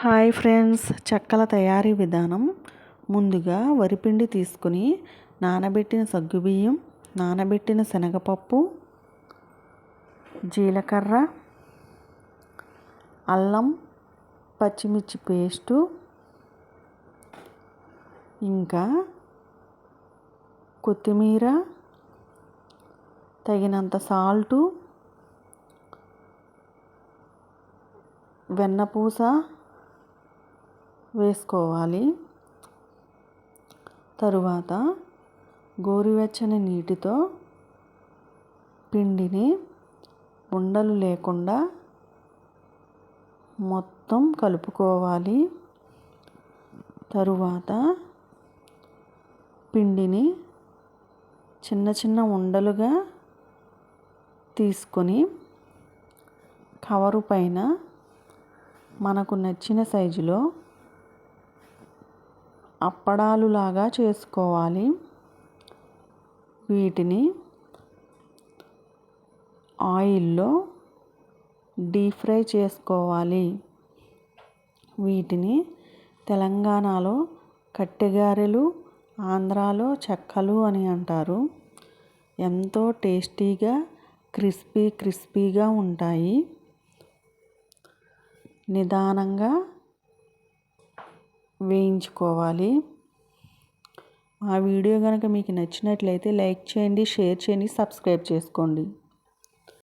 Hi friends చెక్కల తయారీ విధానం. ముందుగా వరిపిండి తీసుకుని నానబెట్టిన సగ్గుబియ్యం నానబెట్టిన శనగపప్పు జీలకర్ర అల్లం పచ్చిమిర్చి పేస్టు ఇంకా కొత్తిమీర తగినంత సాల్టు వెన్నపూస వేసుకోవాలి. తరువాత గోరువెచ్చని నీటితో పిండిని ఉండలు లేకుండా మొత్తం కలుపుకోవాలి. తరువాత పిండిని చిన్న చిన్న ఉండలుగా తీసుకొని కవరు పైన మనకు నచ్చిన సైజులో అప్పడాలులాగా చేసుకోవాలి. వీటిని ఆయిల్లో డీప్ ఫ్రై చేసుకోవాలి. వీటిని తెలంగాణలో కట్టెగారెలు ఆంధ్రాలో చెక్కలు అని అంటారు. ఎంతో టేస్టీగా క్రిస్పీ క్రిస్పీగా ఉంటాయి. నిదానంగా వేయించుకోవాలి. ఆ వీడియో కనుక మీకు నచ్చినట్లయితే లైక్ చేయండి షేర్ చేయండి సబ్స్క్రైబ్ చేసుకోండి.